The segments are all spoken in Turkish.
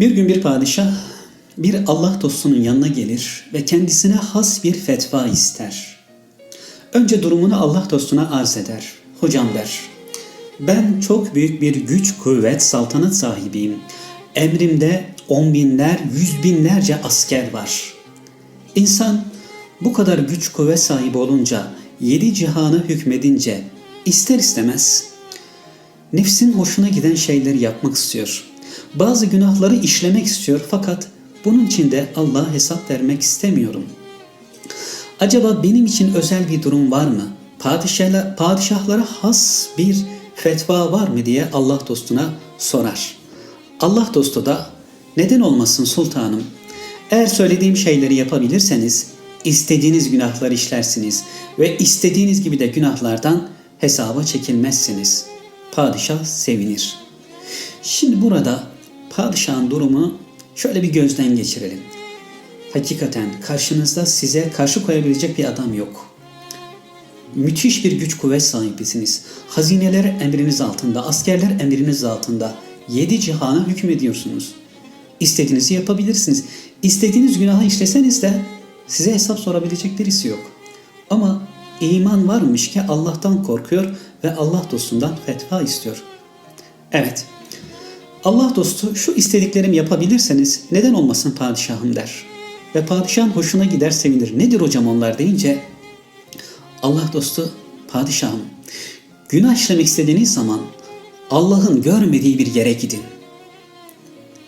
Bir gün bir padişah bir Allah dostunun yanına gelir ve kendisine has bir fetva ister. Önce durumunu Allah dostuna arz eder. Hocam der, ben çok büyük bir güç, kuvvet, saltanat sahibiyim. Emrimde on binler, yüz binlerce asker var. İnsan bu kadar güç, kuvvet sahibi olunca, yedi cihanı hükmedince ister istemez nefsin hoşuna giden şeyleri yapmak istiyor. Bazı günahları işlemek istiyor fakat bunun için de Allah'a hesap vermek istemiyorum. Acaba benim için özel bir durum var mı? Padişahla, padişahlara has bir fetva var mı diye Allah dostuna sorar. Allah dostu da neden olmasın sultanım? Eğer söylediğim şeyleri yapabilirseniz istediğiniz günahları işlersiniz ve istediğiniz gibi de günahlardan hesaba çekilmezsiniz. Padişah sevinir. Şimdi burada padişahın durumunu şöyle bir gözden geçirelim. Hakikaten karşınızda size karşı koyabilecek bir adam yok. Müthiş bir güç kuvvet sahibisiniz. Hazineler emriniz altında, askerler emriniz altında. Yedi cihana hükmediyorsunuz. İstediğinizi yapabilirsiniz. İstediğiniz günahı işleseniz de size hesap sorabilecek birisi yok. Ama iman varmış ki Allah'tan korkuyor ve Allah dostundan fetva istiyor. Evet, Allah dostu şu istediklerimi yapabilirseniz neden olmasın padişahım der. Ve padişahın hoşuna gider sevinir. Nedir hocam onlar deyince Allah dostu padişahım günah işlemek istediğiniz zaman Allah'ın görmediği bir yere gidin.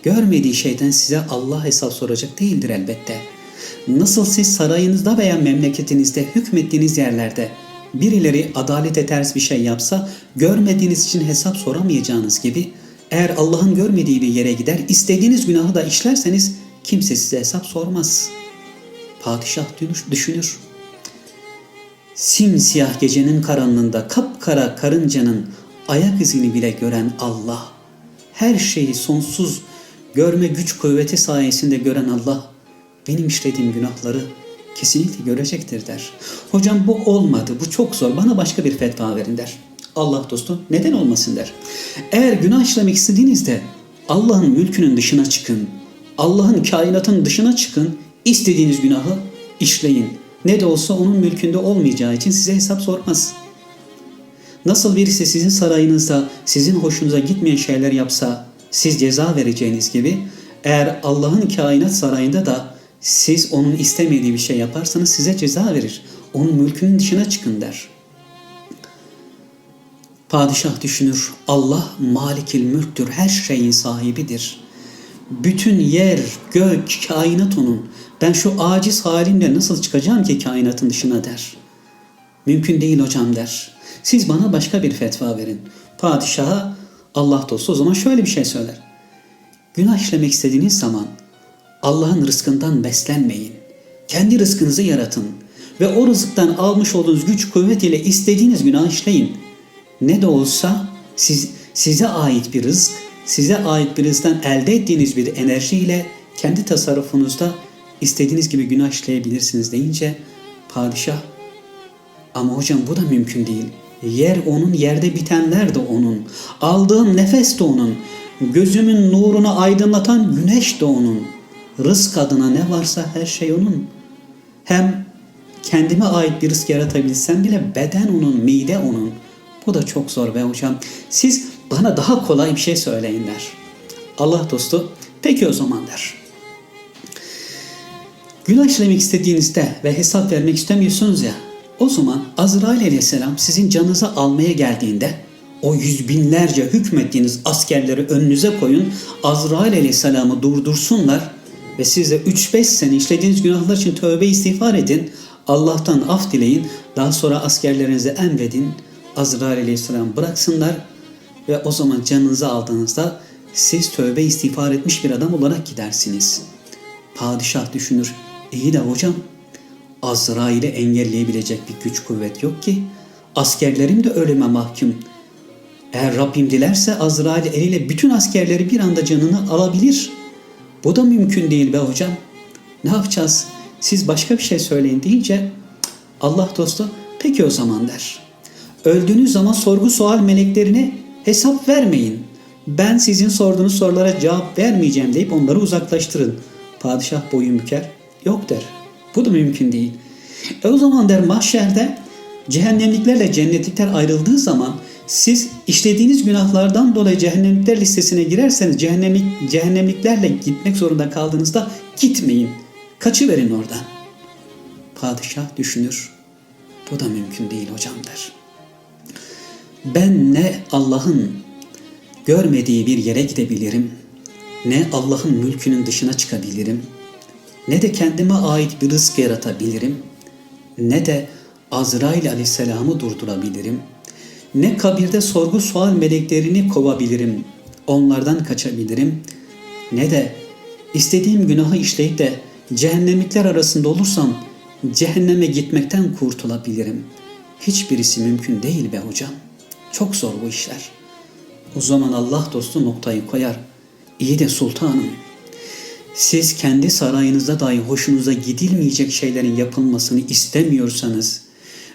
Görmediği şeyden size Allah hesap soracak değildir elbette. Nasıl siz sarayınızda veya memleketinizde hükmettiğiniz yerlerde birileri adalete ters bir şey yapsa görmediğiniz için hesap soramayacağınız gibi eğer Allah'ın görmediği bir yere gider istediğiniz günahı da işlerseniz kimse size hesap sormaz. Padişah düşünür. Simsiyah gecenin karanlığında kapkara karıncanın ayak izini bile gören Allah, her şeyi sonsuz görme güç kuvveti sayesinde gören Allah, benim işlediğim günahları kesinlikle görecektir der. Hocam bu olmadı, bu çok zor, bana başka bir fetva verin der. Allah dostu neden olmasın der. Eğer günah işlemek istediğinizde Allah'ın mülkünün dışına çıkın. Allah'ın kainatın dışına çıkın. istediğiniz günahı işleyin. Ne de olsa onun mülkünde olmayacağı için size hesap sormaz. Nasıl birisi sizin sarayınızda sizin hoşunuza gitmeyen şeyler yapsa siz ceza vereceğiniz gibi eğer Allah'ın kainat sarayında da siz onun istemediği bir şey yaparsanız size ceza verir. Onun mülkünün dışına çıkın der. Padişah düşünür. Allah malikil mülktür. Her şeyin sahibidir. Bütün yer, gök, kainat onun. Ben şu aciz halimle nasıl çıkacağım ki kainatın dışına der. Mümkün değil hocam der. Siz bana başka bir fetva verin. Padişaha Allah dostu o zaman şöyle bir şey söyler. Günah işlemek istediğiniz zaman Allah'ın rızkından beslenmeyin. Kendi rızkınızı yaratın ve o rızıktan almış olduğunuz güç kuvvet ile istediğiniz günah işleyin. Ne de olsa siz, size ait bir rızk, size ait bir rızktan elde ettiğiniz bir enerjiyle kendi tasarrufunuzda istediğiniz gibi günah işleyebilirsiniz deyince padişah ama hocam bu da mümkün değil. Yer onun, yerde bitenler de onun. Aldığım nefes de onun. Gözümün nurunu aydınlatan güneş de onun. Rızk adına ne varsa her şey onun. Hem kendime ait bir rızk yaratabilsem bile beden onun, mide onun. Bu da çok zor be hocam. Siz bana daha kolay bir şey söyleyin der. Allah dostu peki o zaman der. Günah işlemek istediğinizde ve hesap vermek istemiyorsunuz ya o zaman Azrail aleyhisselam sizin canınızı almaya geldiğinde o yüz binlerce hükmettiğiniz askerleri önünüze koyun. Azrail aleyhisselamı durdursunlar ve siz de 3-5 sene işlediğiniz günahlar için tövbe istiğfar edin. Allah'tan af dileyin. Daha sonra askerlerinize emredin. Azrail aleyhisselam bıraksınlar ve o zaman canınızı aldığınızda siz tövbe istiğfar etmiş bir adam olarak gidersiniz. Padişah düşünür. İyi de hocam Azrail'i engelleyebilecek bir güç kuvvet yok ki. Askerlerim de ölüme mahkum. Eğer Rabbim dilerse Azrail eliyle bütün askerleri bir anda canını alabilir. Bu da mümkün değil be hocam. Ne yapacağız? Siz başka bir şey söyleyin deyince Allah dostu peki o zaman der. Öldüğünüz zaman sorgu sual meleklerine hesap vermeyin. Ben sizin sorduğunuz sorulara cevap vermeyeceğim deyip onları uzaklaştırın. Padişah boyun büker. Yok der. Bu da mümkün değil. E o zaman der mahşerde cehennemliklerle cennetlikler ayrıldığı zaman siz işlediğiniz günahlardan dolayı cehennemlikler listesine girerseniz cehennemlik, cehennemliklerle gitmek zorunda kaldığınızda gitmeyin. Kaçıverin oradan. Padişah düşünür. Bu da mümkün değil hocam der. Ben ne Allah'ın görmediği bir yere gidebilirim, ne Allah'ın mülkünün dışına çıkabilirim, ne de kendime ait bir rızk yaratabilirim, ne de Azrail aleyhisselamı durdurabilirim, ne kabirde sorgu sual meleklerini kovabilirim, onlardan kaçabilirim, ne de istediğim günahı işleyip de cehennemlikler arasında olursam cehenneme gitmekten kurtulabilirim. Hiçbirisi mümkün değil be hocam. Çok zor bu işler. O zaman Allah dostu noktayı koyar. İyi de sultanım. Siz kendi sarayınızda dahi hoşunuza gidilmeyecek şeylerin yapılmasını istemiyorsanız,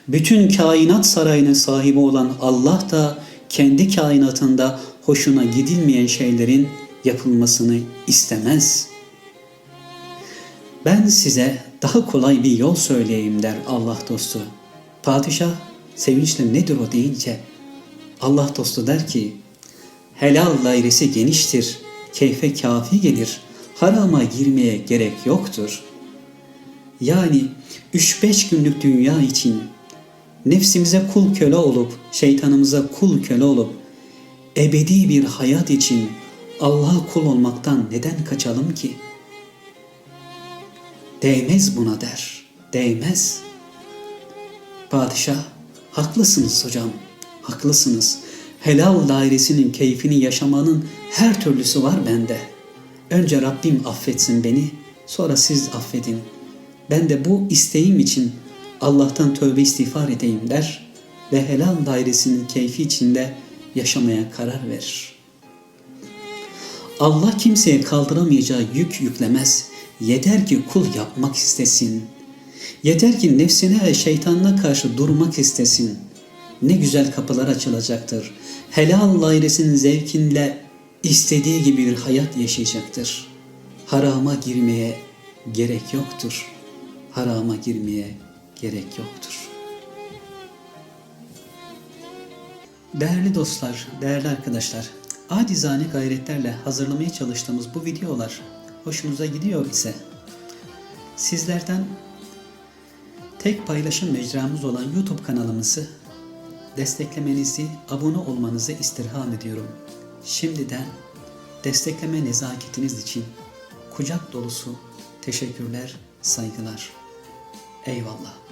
bütün kainat sarayının sahibi olan Allah da kendi kainatında hoşuna gidilmeyen şeylerin yapılmasını istemez. Ben size daha kolay bir yol söyleyeyim der Allah dostu. Padişah sevinçle nedir o deyince Allah dostu der ki helal dairesi geniştir, keyfe kafi gelir, harama girmeye gerek yoktur. Yani 3-5 günlük dünya için nefsimize kul köle olup, şeytanımıza kul köle olup, ebedi bir hayat için Allah'a kul olmaktan neden kaçalım ki? Değmez buna der, değmez. Padişah, haklısınız hocam, haklısınız. Helal dairesinin keyfini yaşamanın her türlüsü var bende. Önce Rabbim affetsin beni, sonra siz affedin. Ben de bu isteğim için Allah'tan tövbe istiğfar edeyim der ve helal dairesinin keyfi içinde yaşamaya karar verir. Allah kimseye kaldıramayacağı yük yüklemez. Yeter ki kul yapmak istesin. Yeter ki nefsine ve şeytanına karşı durmak istesin. Ne güzel kapılar açılacaktır. Helal dairesinin zevkinle istediği gibi bir hayat yaşayacaktır. Harama girmeye gerek yoktur. Harama girmeye gerek yoktur. Değerli dostlar, değerli arkadaşlar, acizane gayretlerle hazırlamaya çalıştığımız bu videolar hoşunuza gidiyor ise sizlerden tek paylaşım mecramız olan YouTube kanalımızı desteklemenizi, abone olmanızı istirham ediyorum. Şimdiden destekleme nezaketiniz için kucak dolusu teşekkürler, saygılar. Eyvallah.